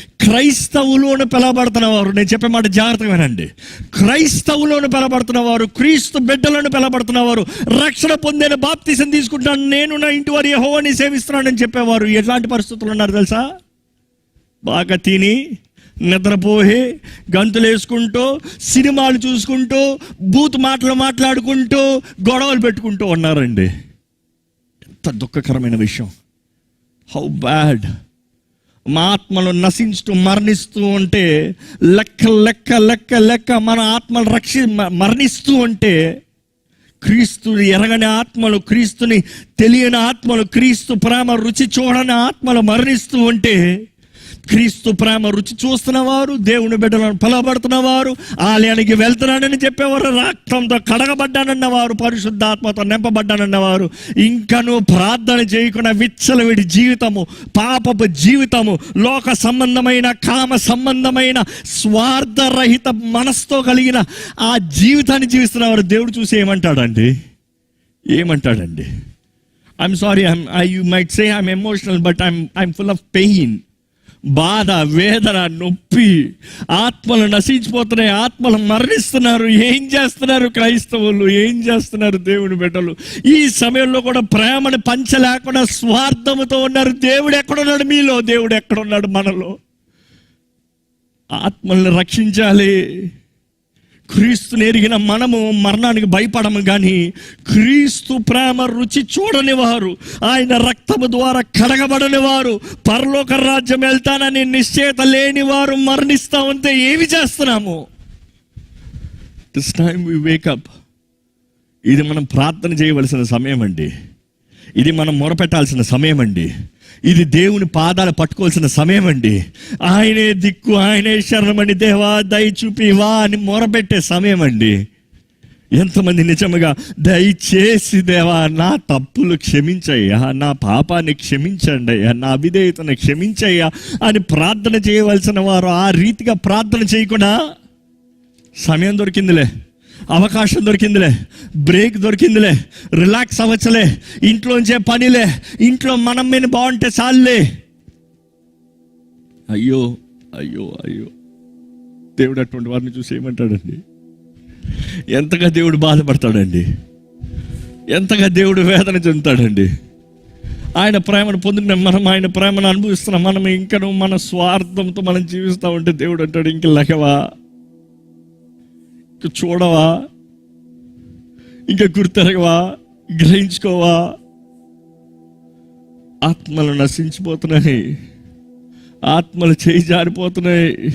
క్రైస్తవులోను పిలవబడుతున్న వారు నేను చెప్పే మాట జాగ్రత్తగా వినండి. క్రైస్తవులోను పిలవబడుతున్న వారు క్రీస్తు బిడ్డలను పిలవబడుతున్న వారు రక్షణ పొందిన బాప్తిసం తీసుకుంటాను నేను నా ఇంటి వారి యెహోవాని సేవిస్తున్నానని చెప్పేవారు. ఎలాంటి పరిస్థితులు ఉన్నారు తెలుసా? బాగా తిని నిద్రపోయి గంతులు వేసుకుంటూ సినిమాలు చూసుకుంటూ బూత్ మాటలు మాట్లాడుకుంటూ గొడవలు పెట్టుకుంటూ ఉన్నారండి. ఎంత దుఃఖకరమైన విషయం. హౌ బ్యాడ్ మా ఆత్మలు నశించుతూ మరణిస్తూ ఉంటే లెక్క లెక్క లెక్క లెక్క మన ఆత్మలు రక్షి మ- మరణిస్తూ ఉంటే క్రీస్తుని ఎరగని ఆత్మలు క్రీస్తుని తెలియని ఆత్మలు క్రీస్తు ప్రేమ రుచి చూడని ఆత్మలు మరణిస్తూ ఉంటే క్రీస్తు ప్రేమ రుచి చూస్తున్నవారు దేవుని బిడ్డలను పిలవబడుతున్నవారు ఆలయానికి వెళ్తున్నానని చెప్పేవారు రక్తంతో కడగబడ్డానన్నవారు పరిశుద్ధాత్మతో నింపబడ్డానన్నవారు ఇంకను ప్రార్థన చేయకుండా విచ్చలవిడి జీవితము పాపపు జీవితము లోక సంబంధమైన కామ సంబంధమైన స్వార్థరహిత మనస్తో కలిగిన ఆ జీవితాన్ని జీవిస్తున్నవారు దేవుడు చూసి ఏమంటాడండి? ఏమంటాడండి? I'm sorry I you might say I'm emotional but I'm I'm full of pain బాధ వేదన నొప్పి ఆత్మలు నశించిపోతున్నాయి ఆత్మలు మరణిస్తున్నారు. ఏం చేస్తున్నారు క్రైస్తవులు? ఏం చేస్తున్నారు దేవుని బిడ్డలు? ఈ సమయంలో కూడా ప్రేమను పంచలేకుండా స్వార్థముతో ఉన్నారు. దేవుడు ఎక్కడున్నాడు మీలో? దేవుడు ఎక్కడున్నాడు మనలో? ఆత్మల్ని రక్షించాలి. క్రీస్తుని ఎరిగిన మనము మరణానికి భయపడము కానీ క్రీస్తు ప్రేమ రుచి చూడని వారు ఆయన రక్తము ద్వారా కడగబడని వారు పరలోక రాజ్యం వెళ్తానని నిశ్చేత లేని వారు మరణిస్తా ఉంటే ఏమి చేస్తున్నాము? దిస్ టైమ్ వి వేకప్ ఇది మనం ప్రార్థన చేయవలసిన సమయం అండి ఇది మనం మొరపెట్టాల్సిన సమయం అండి ఇది దేవుని పాదాలు పట్టుకోవాల్సిన సమయం అండి ఆయనే దిక్కు ఆయనే శరణమని దేవా దయ వా అని మొరపెట్టే సమయం అండి ఎంతమంది నిజముగా దయచేసి దేవా నా తప్పులు క్షమించయ్యా నా పాపాన్ని క్షమించండి అయ్యా నా అవిధేయతను క్షమించయ్యా అని ప్రార్థన చేయవలసిన వారు ఆ రీతిగా ప్రార్థన చేయకుండా సమయం దొరికిందిలే. అవకాశం దొరికిందిలే. బ్రేక్ దొరికిందిలే. రిలాక్స్ అవ్వచ్చలే. ఇంట్లోంచే పనిలే. ఇంట్లో మనం మీద బాగుంటే చాలులే. అయ్యో అయ్యో అయ్యో. దేవుడు అటువంటి వారిని చూసి ఏమంటాడండి? ఎంతగా దేవుడు బాధపడతాడండి? ఎంతగా దేవుడు వేదన చెందుతాడండి? ఆయన ప్రేమను పొందిన మనం ఆయన ప్రేమను అనుభవిస్తున్నాం మనం ఇంకను మన స్వార్థంతో మనం జీవిస్తూ ఉంటే దేవుడు అంటాడు ఇంక లెక్కవా చూడవా ఇంకా గుర్తెరగవా గ్రహించుకోవా. ఆత్మలు నశించిపోతున్నాయి. ఆత్మలు చేయి జారిపోతున్నాయి.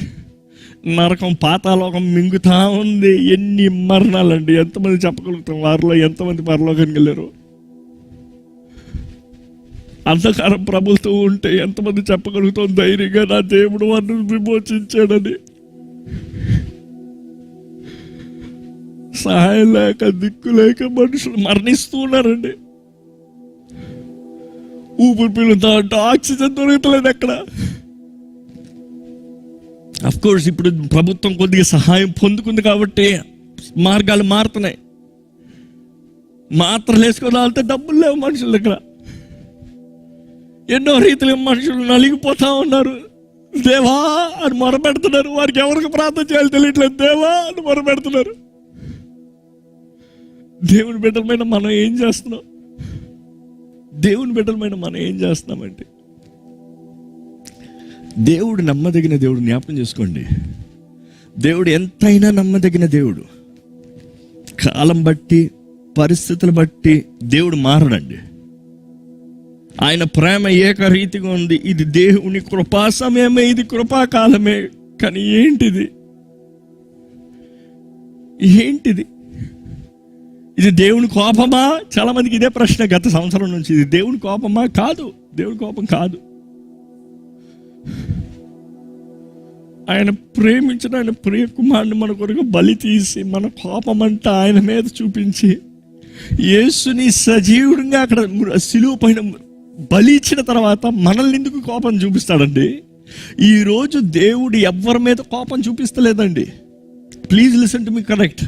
నరకం పాతాలోకం మింగుతా ఉంది. ఎన్ని మరణాలండి. ఎంతమంది చెప్పగలుగుతాం? వారిలో ఎంతమంది పరలోకానికి వెళ్ళారు? అంధకారం ప్రభుత్వం ఉంటే ఎంతమంది చెప్పగలుగుతాం? ధైర్యంగా నా దేవుడు వారిని విమోచించాడని. సహాయం లేక దిక్కు లేక మనుషులు మరణిస్తూ ఉన్నారండి. ఊపిరి పీలుతా అంటే ఆక్సిజన్ దొరుకుతలేదు అక్కడ అఫ్ కోర్స్ ఇప్పుడు ప్రభుత్వం కొద్దిగా సహాయం పొందుకుంది కాబట్టి మార్గాలు మారుతున్నాయి. మాత్రలు వేసుకోవాలంటే డబ్బులు లేవు మనుషుల దగ్గర ఎన్నో రీతిలో మనుషులు నలిగిపోతా ఉన్నారు. దేవా అని మొరపెడుతున్నారు. వారికి ఎవరికి ప్రార్థన చేయాలి తెలియట్లేదు. దేవా అని మొరపెడుతున్నారు. దేవుని బిడ్డలమైన మనం ఏం చేస్తున్నాం? దేవుని బిడ్డలమైన మనం ఏం చేస్తున్నామంటే దేవుడు నమ్మదగిన దేవుడు జ్ఞాపకం చేసుకోండి. దేవుడు ఎంతైనా నమ్మదగిన దేవుడు. కాలం బట్టి పరిస్థితులు బట్టి దేవుడు మారడండి. ఆయన ప్రేమ ఏకరీతిగా ఉంది. ఇది దేవుని కృపా సమయమే ఇది కృపాకాలమే కానీ ఏంటిది? ఏంటిది? ఇది దేవుని కోపమా? చాలా మందికి ఇదే ప్రశ్న గత సంవత్సరం నుంచి. ఇది దేవుని కోపమా? కాదు. దేవుని కోపం కాదు. ఆయన ప్రేమించిన ఆయన ప్రియ కుమారుని మన కొరకు బలి తీసి మన కోపం అంతా ఆయన మీద చూపించి యేసుని సజీవుడిగా అక్కడ సిలువు పైన బలి ఇచ్చిన తర్వాత మనల్ని ఎందుకు కోపం చూపిస్తాడండి? ఈరోజు దేవుడు ఎవరి మీద కోపం చూపిస్తలేదండి. Please listen to me correct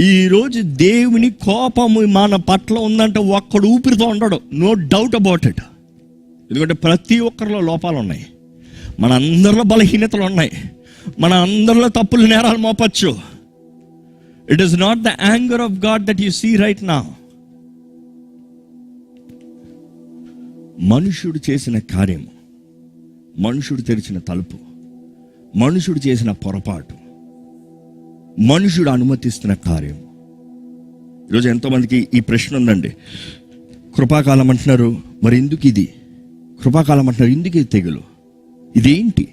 ఈరోజు దేవుని కోపము మన పట్ల ఉందంటే ఒక్కడు ఊపిరితో ఉండడు. నో డౌట్ అబౌట్ ఇట్ ఎందుకంటే ప్రతి ఒక్కరిలో లోపాలు ఉన్నాయి. మన అందరిలో బలహీనతలు ఉన్నాయి. మన అందరిలో తప్పులు నేరాలు మోపచ్చు. It is not the anger of God that you see right నా మనుషుడు చేసిన కార్యము మనుషుడు తెరిచిన తలుపు మనుషుడు చేసిన పొరపాటు మనుషుడు అనుమతిస్తున్న కార్యం. ఈరోజు ఎంతోమందికి ఈ ప్రశ్న ఉందండి. కృపాకాలం అంటున్నారు మరి ఎందుకు ఇది? కృపాకాలం అంటున్నారు ఎందుకు ఇది తెగులు? ఇదేంటి?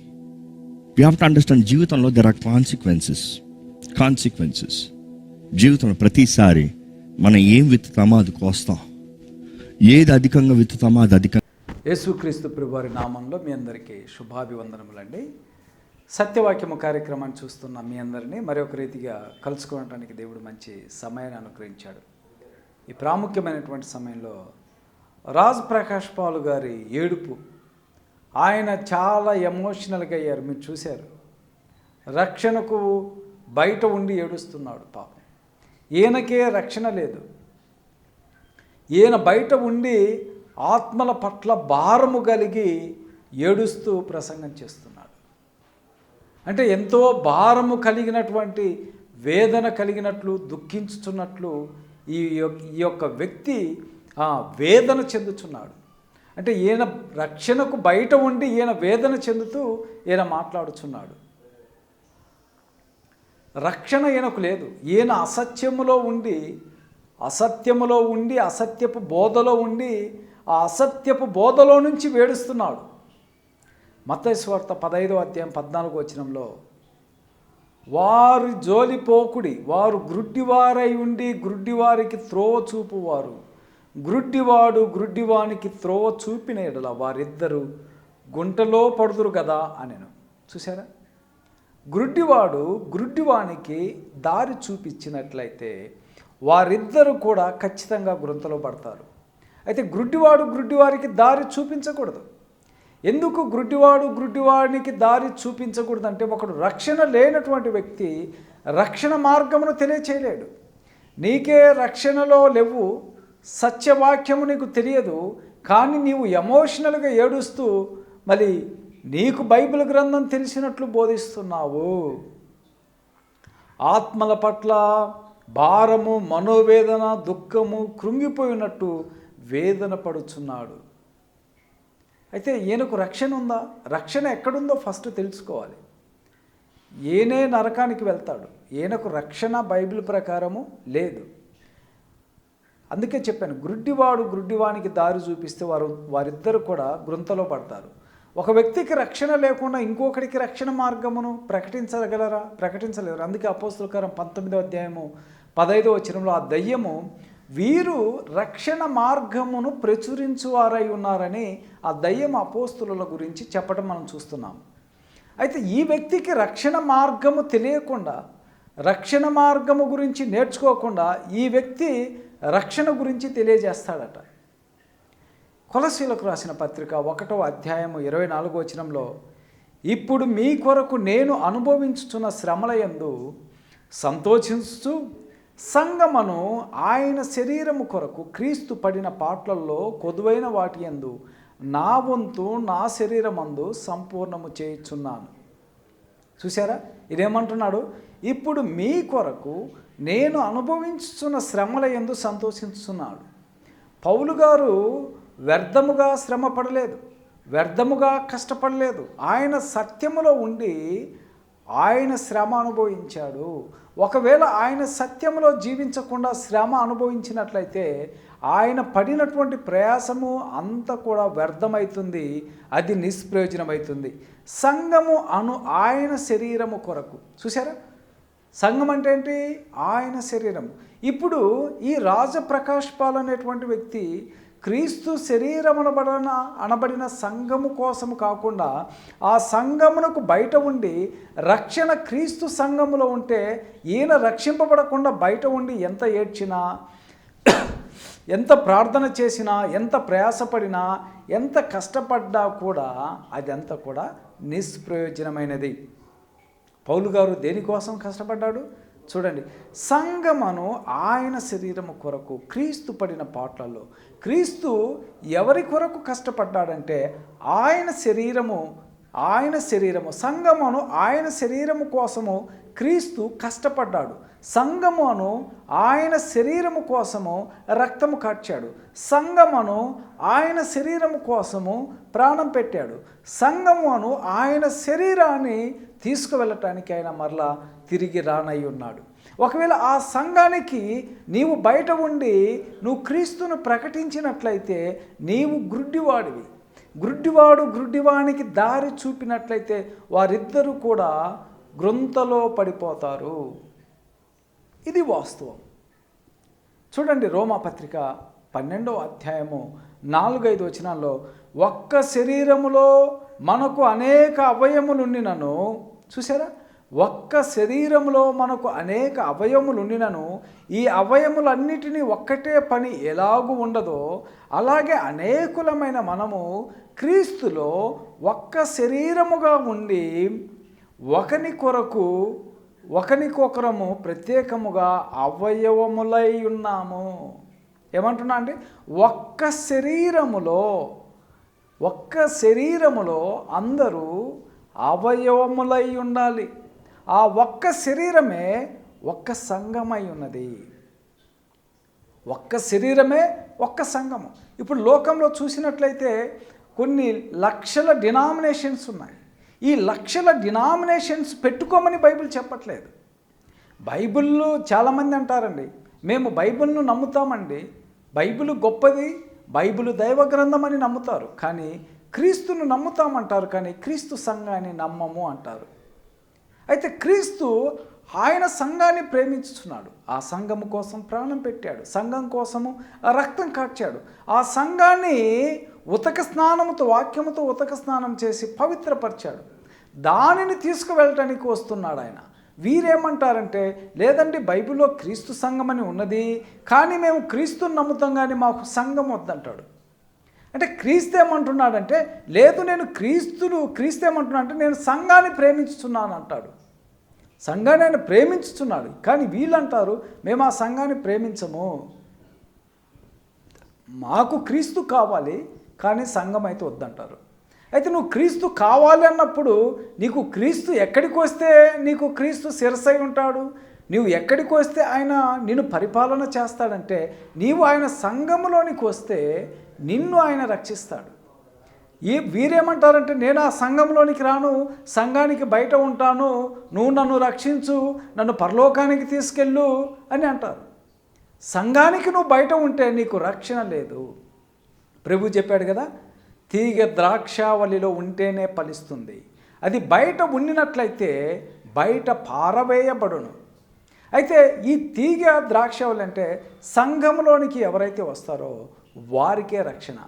యూ హ్యావ్ టు అండర్స్టాండ్ జీవితంలో దెర్ ఆర్ కాన్సిక్వెన్సెస్ కాన్సిక్వెన్సెస్ జీవితంలో ప్రతిసారి మనం ఏం విత్తుతామో అది కోస్తాం. ఏది అధికంగా విత్తుతామో అది అధికంగా యేసుక్రీస్తు ప్రభువారి నామంలో మీ అందరికీ శుభాభివందనములండి. సత్యవాక్యము కార్యక్రమాన్ని చూస్తున్న మీ అందరినీ మరొక రీతిగా కలుసుకోవడానికి దేవుడు మంచి సమయాన్ని అనుగ్రహించాడు. ఈ ప్రాముఖ్యమైనటువంటి సమయంలో రాజ్ ప్రకాష్ పాల్ గారి ఏడుపు ఆయన చాలా ఎమోషనల్గా అయ్యారు. మీరు చూశారు. రక్షణకు బయట ఉండి ఏడుస్తున్నాడు పాపం. ఈయనకే రక్షణ లేదు. ఈయన బయట ఉండి ఆత్మల పట్ల భారము కలిగి ఏడుస్తూ ప్రసంగం చేస్తున్నాడు అంటే ఎంతో భారము కలిగినటువంటి వేదన కలిగినట్లు దుఃఖించుచున్నట్లు ఈ ఈ యొక్క వ్యక్తి ఆ, వేదన చెందుతున్నాడు అంటే ఈయన రక్షణకు బయట ఉండి ఈయన వేదన చెందుతూ ఈయన మాట్లాడుచున్నాడు. రక్షణ ఈయనకు లేదు. ఈయన అసత్యములో ఉండి అసత్యములో ఉండి అసత్యపు బోధలో ఉండి ఆ అసత్యపు బోధలో నుంచి వేడుస్తున్నాడు. మత్తైస్వార్త పదైదో అధ్యాయం పద్నాలుగు వచనంలో వారు జోలిపోకుడి వారు గ్రుడ్డివారై ఉండి గ్రుడ్డివారికి త్రోవ చూపువారు. గ్రుడ్డివాడు గ్రుడ్డివానికి త్రోవ చూపిన ఎడల వారిద్దరు గుంటలో పడుదురు కదా అనెను. చూసారా గ్రుడ్డివాడు గ్రుడ్డివానికి దారి చూపించినట్లయితే వారిద్దరు కూడా ఖచ్చితంగా గుంతలో పడతారు. అయితే గ్రుడ్డివాడు గ్రుడ్డివారికి దారి చూపించకూడదు. ఎందుకు గ్రుటివాడు గ్రుటివాడికి దారి చూపించకూడదు అంటే ఒకడు రక్షణ లేనటువంటి వ్యక్తి రక్షణ మార్గమును తెలియచేయలేడు. నీకే రక్షణలో లేవు సత్యవాక్యము నీకు తెలియదు కానీ నీవు ఎమోషనల్గా ఏడుస్తూ మరి నీకు బైబిల్ గ్రంథం తెలిసినట్లు బోధిస్తున్నావు. ఆత్మల పట్ల భారము మనోవేదన దుఃఖము కృంగిపోయినట్టు వేదన పడుచున్నాడు. అయితే ఈయనకు రక్షణ ఉందా? రక్షణ ఎక్కడుందో ఫస్ట్ తెలుసుకోవాలి. ఈయనే నరకానికి వెళ్తాడు. ఈయనకు రక్షణ బైబిల్ ప్రకారము లేదు. అందుకే చెప్పాను గ్రుడ్డివాడు గ్రుడ్డివానికి దారి చూపిస్తే వారు వారిద్దరు కూడా గృంతలో పడతారు. ఒక వ్యక్తికి రక్షణ లేకుండా ఇంకొకరికి రక్షణ మార్గమును ప్రకటించగలరా? ప్రకటించలేరు. అందుకే అపోస్తులకారం పంతొమ్మిదో అధ్యాయము పదైదో వచనంలో ఆ దయ్యము వీరు రక్షణ మార్గమును ప్రచురించువారై ఉన్నారని ఆ దయ్యం అపోస్తుల గురించి చెప్పడం మనం చూస్తున్నాం. అయితే ఈ వ్యక్తికి రక్షణ మార్గము తెలియకుండా రక్షణ మార్గము గురించి నేర్చుకోకుండా ఈ వ్యక్తి రక్షణ గురించి తెలియజేస్తాడట. కొలసీలకు రాసిన పత్రిక ఒకటో అధ్యాయము ఇరవై నాలుగో వచనంలో ఇప్పుడు మీ కొరకు నేను అనుభవించుచున్న శ్రమలయందు సంతోషిస్తూ సంగమను ఆయన శరీరము కొరకు క్రీస్తు పడిన పాటలలో కొదువైన వాటి యందు నా వంతు నా శరీరమందు సంపూర్ణము చేయుచున్నాను. చూసారా ఇదేమంటున్నాడు? ఇప్పుడు మీ కొరకు నేను అనుభవించుతున్న శ్రమల ఎందు సంతోషిస్తున్నాడు పౌలు గారు వ్యర్థముగా శ్రమ పడలేదు వ్యర్థముగా కష్టపడలేదు. ఆయన సత్యములో ఉండి ఆయన శ్రమ అనుభవించాడు. ఒకవేళ ఆయన సత్యములో జీవించకుండా శ్రమ అనుభవించినట్లయితే ఆయన పడినటువంటి ప్రయాసము అంతా కూడా వ్యర్థమవుతుంది అది నిష్ప్రయోజనమవుతుంది సంఘము అను ఆయన శరీరము కొరకు. చూసారా సంఘం అంటే ఏంటి? ఆయన శరీరం ఇప్పుడు ఈ రాజప్రకాష్ పాల్ అనేటువంటి వ్యక్తి క్రీస్తు శరీరం అనబడిన అనబడిన సంఘము కోసము కాకుండా ఆ సంఘమునకు బయట ఉండి రక్షణ క్రీస్తు సంఘములో ఉంటే ఈయన రక్షింపబడకుండా బయట ఉండి ఎంత ఏడ్చినా ఎంత ప్రార్థన చేసినా ఎంత ప్రయాసపడినా ఎంత కష్టపడ్డా కూడా అదంతా కూడా నిష్ప్రయోజనమైనది. పౌలు గారు దేనికోసం కష్టపడ్డాడు? చూడండి సంగమను ఆయన శరీరము కొరకు క్రీస్తు పడిన పాటలలో క్రీస్తు ఎవరి కొరకు కష్టపడ్డాడంటే ఆయన శరీరము ఆయన శరీరము సంగమును ఆయన శరీరము కోసము క్రీస్తు కష్టపడ్డాడు. సంగమును ఆయన శరీరము కోసము రక్తము కార్చాడు. సంగమును ఆయన శరీరము కోసము ప్రాణం పెట్టాడు. సంగమును ఆయన శరీరాన్ని తీసుకువెళ్ళటానికి ఆయన మరలా తిరిగి రానయ్యున్నాడు ఉన్నాడు. ఒకవేళ ఆ సంఘానికి నీవు బయట ఉండి నువ్వు క్రీస్తును ప్రకటించినట్లయితే నీవు గ్రుడ్డివాడివి. గ్రుడ్డివాడు గ్రుడ్డివానికి దారి చూపినట్లయితే వారిద్దరూ కూడా గ్రొంతలో పడిపోతారు. ఇది వాస్తవం. చూడండి రోమాపత్రిక పన్నెండవ అధ్యాయము నాలుగైదు వచనాల్లో ఒక్క శరీరములో మనకు అనేక అవయములుండినను చూసారా ఒక్క శరీరంలో మనకు అనేక అవయములు ఉండినను ఈ అవయములన్నిటినీ ఒక్కటే పని ఎలాగూ ఉండదో అలాగే అనేకులమైన మనము క్రీస్తులో ఒక్క శరీరముగా ఉండి ఒకని కొరకు ఒకనికొకరము ప్రత్యేకముగా అవయవములై ఉన్నాము. ఏమంటున్నా అండి? ఒక్క శరీరములో ఒక్క శరీరములో అందరూ అవయవములై ఉండాలి. ఆ ఒక్క శరీరమే ఒక్క సంఘమై ఉన్నది. ఒక్క శరీరమే ఒక్క సంఘము ఇప్పుడు లోకంలో చూసినట్లయితే కొన్ని లక్షల డినామినేషన్స్ ఉన్నాయి. ఈ లక్షల డినామినేషన్స్ పెట్టుకోమని బైబిల్ చెప్పట్లేదు. బైబిల్లో చాలామంది అంటారండి మేము బైబిల్ను నమ్ముతామండి. బైబిల్ గొప్పది బైబిల్ దైవ గ్రంథం అని నమ్ముతారు. కానీ క్రీస్తును నమ్ముతామంటారు కానీ క్రీస్తు సంఘాన్ని నమ్మము అంటారు. అయితే క్రీస్తు ఆయన సంఘాన్ని ప్రేమించుతున్నాడు. ఆ సంఘము కోసం ప్రాణం పెట్టాడు. సంఘం కోసము రక్తం కాచాడు. ఆ సంఘాన్ని ఉతక స్నానముతో వాక్యముతో ఉతక స్నానం చేసి పవిత్రపరిచాడు. దానిని తీసుకువెళ్ళటానికి వస్తున్నాడు ఆయన. వీరేమంటారంటే లేదండి బైబిల్లో క్రీస్తు సంఘం అని ఉన్నది కానీ మేము క్రీస్తుని నమ్ముతాం కానీ మాకు సంఘం వద్దంటాడు. అంటే క్రీస్తు ఏమంటున్నాడంటే లేదు నేను క్రీస్తులు క్రీస్తు ఏమంటున్నా అంటే నేను సంఘాన్ని ప్రేమించుతున్నాను అంటాడు. సంఘాన్ని ఆయన ప్రేమించుతున్నాడు. కానీ వీళ్ళంటారు మేము ఆ సంఘాన్ని ప్రేమించము. మాకు క్రీస్తు కావాలి కానీ సంఘం అయితే వద్దంటారు. అయితే నువ్వు క్రీస్తు కావాలి అన్నప్పుడు నీకు క్రీస్తు ఎక్కడికి వస్తే నీకు క్రీస్తు శిరసై ఉంటాడు? నీవు ఎక్కడికి వస్తే ఆయన నిన్ను పరిపాలన చేస్తాడంటే నీవు ఆయన సంఘములోనికి వస్తే నిన్ను ఆయన రక్షిస్తాడు. ఈ వీరేమంటారంటే నేను ఆ సంఘంలోనికి రాను సంఘానికి బయట ఉంటాను నువ్వు నన్ను రక్షించు నన్ను పరలోకానికి తీసుకెళ్ళు అని అంటారు. సంఘానికి నువ్వు బయట ఉంటే నీకు రక్షణ లేదు. ప్రభు చెప్పాడు కదా తీగ ద్రాక్షావళిలో ఉంటేనే ఫలిస్తుంది. అది బయట ఉండినట్లయితే బయట పారవేయబడును. అయితే ఈ తీగ ద్రాక్షావళి అంటే సంఘంలోనికి ఎవరైతే వస్తారో వారికే రక్షణ.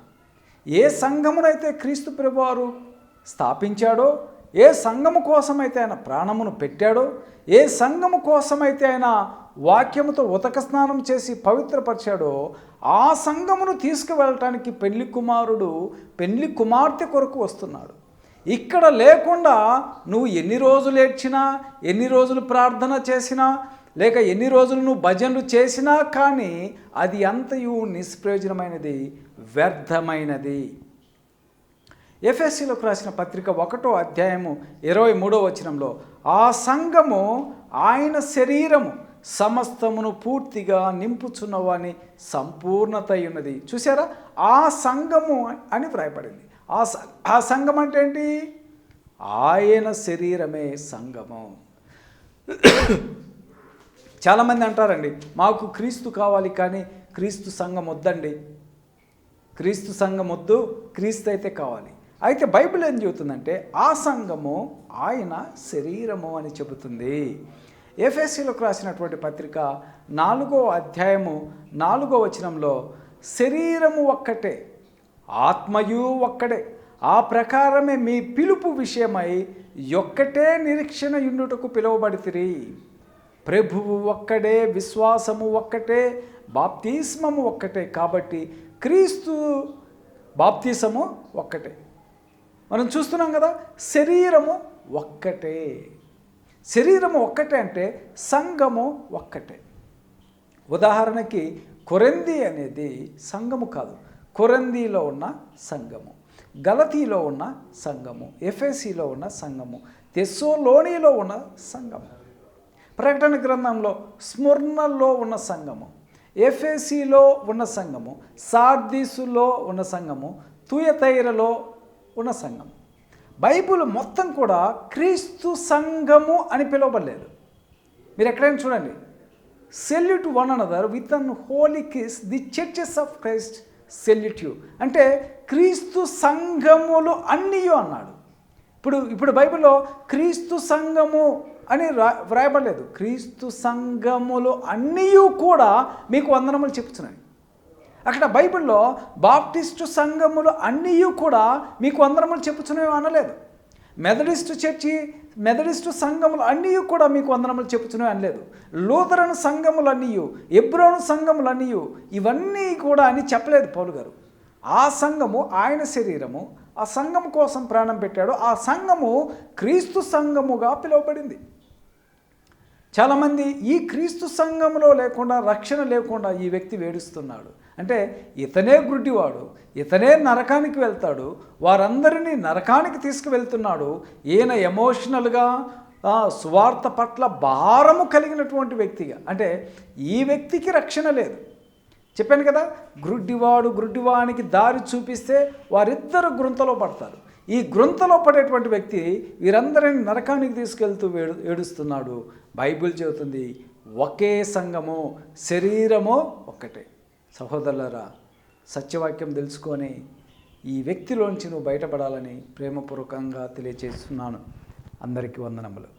ఏ సంఘమునైతే క్రీస్తు ప్రభువారు స్థాపించాడో ఏ సంఘము కోసమైతే ఆయన ప్రాణమును పెట్టాడో ఏ సంఘము కోసమైతే ఆయన వాక్యముతో ఉతక స్నానం చేసి పవిత్రపరిచాడో ఆ సంఘమును తీసుకువెళ్ళటానికి పెళ్ళి కుమారుడు పెళ్ళి కుమార్తె కొరకు వస్తున్నాడు. ఇక్కడ లేకుండా నువ్వు ఎన్ని రోజులు ఏడ్చినా ఎన్ని రోజులు ప్రార్థన చేసినా లేక ఎన్ని రోజులు నువ్వు భజనలు చేసినా కానీ అది అంతయు నిష్ప్రయోజనమైనది వ్యర్థమైనది. ఎఫ్ఎస్సిలోకి రాసిన పత్రిక ఒకటో అధ్యాయము ఇరవై మూడో వచనంలో ఆ సంఘము ఆయన శరీరము సమస్తమును పూర్తిగా నింపుచున్నవాని సంపూర్ణత ఉన్నది చూసారా ఆ సంఘము అని వ్రాయబడింది. ఆ ఆ సంఘం అంటే ఏంటి? ఆయన శరీరమే సంఘము. చాలామంది అంటారండి మాకు క్రీస్తు కావాలి కానీ క్రీస్తు సంఘం వద్దండి. క్రీస్తు సంఘం వద్దు క్రీస్తు అయితే కావాలి. అయితే బైబిల్ ఏం చెబుతుందంటే ఆ సంఘము ఆయన శరీరము అని చెబుతుంది. ఎఫ్ఎస్సిలోకి రాసినటువంటి పత్రిక నాలుగో అధ్యాయము నాలుగో వచనంలో శరీరము ఒక్కటే ఆత్మయు ఒక్కడే ఆ ప్రకారమే మీ పిలుపు విషయమై ఒక్కటే నిరీక్షణ యుండుటకు పిలువబడితిరి. ప్రభువు ఒక్కడే విశ్వాసము ఒక్కటే బాప్తిస్మము ఒక్కటే కాబట్టి క్రీస్తు బాప్తిసము ఒక్కటే. మనం చూస్తున్నాం కదా శరీరము ఒక్కటే. శరీరము ఒక్కటే అంటే సంఘము ఒక్కటే. ఉదాహరణకి కొరంది అనేది సంఘము కాదు. కొరందీలో ఉన్న సంఘము గలతీలో ఉన్న సంఘము ఎఫ్ఎసిలో ఉన్న సంఘము తెస్సోలోనిలో ఉన్న సంఘము. ప్రకటన గ్రంథంలో స్మృణలో ఉన్న సంఘము ఎఫ్ఎసిలో ఉన్న సంఘము సార్దీసులో ఉన్న సంఘము తుయతైరలో ఉన్న సంఘం బైబిల్ మొత్తం కూడా క్రీస్తు సంఘము అని పిలువబడలేదు. మీరు ఎక్కడైనా చూడండి. Salute one another with an holy kiss the churches of Christ salute you అంటే క్రీస్తు సంఘములు అన్నీ అన్నాడు. ఇప్పుడు ఇప్పుడు బైబిల్లో క్రీస్తు సంఘము అని రా వ్రాయబడలేదు. క్రీస్తు సంఘములు అన్నీ కూడా మీకు వందనములు చెప్తున్నాయి అక్కడ బైబిల్లో బాప్టిస్టు సంఘములు అన్నీ కూడా మీకు వందనములు చెప్పుచునేవి అనలేదు. మెథడిస్టు చర్చి మెథడిస్టు సంఘములు అన్నీ కూడా మీకు వందనములు చెప్పుచునేవి అనలేదు. లూథరన్ సంఘములు అన్నీ ఎబ్రోను సంఘములు అన్నీ ఇవన్నీ కూడా అని చెప్పలేదు పౌలు గారు. ఆ సంఘము ఆయన శరీరము ఆ సంఘం కోసం ప్రాణం పెట్టాడు ఆ సంఘము క్రీస్తు సంఘముగా పిలువబడింది. చాలామంది ఈ క్రీస్తు సంఘంలో లేకుండా రక్షణ లేకుండా ఈ వ్యక్తి వేడుస్తున్నాడు. అంటే ఇతనే గుడ్డివాడు ఇతనే నరకానికి వెళ్తాడు వారందరినీ నరకానికి తీసుకువెళ్తున్నాడు. ఈయన ఎమోషనల్గా ఆ, సువార్త పట్ల భారము కలిగినటువంటి వ్యక్తిగా. అంటే ఈ వ్యక్తికి రక్షణ లేదు. చెప్పాను కదా గ్రుడ్డివాడు గ్రుడ్డివానికి దారి చూపిస్తే వారిద్దరు గ్రుంతలో పడతారు. ఈ గ్రుంతలో పడేటువంటి వ్యక్తి వీరందరిని నరకానికి తీసుకెళ్తూ ఏడు ఏడుస్తున్నాడు. బైబిల్ చెబుతుంది ఒకే సంఘము శరీరము ఒక్కటే. సహోదరులరా సత్యవాక్యం తెలుసుకొని ఈ వ్యక్తిలోంచి నువ్వు బయటపడాలని ప్రేమపూర్వకంగా తెలియజేస్తున్నాను అందరికీ వందనములు.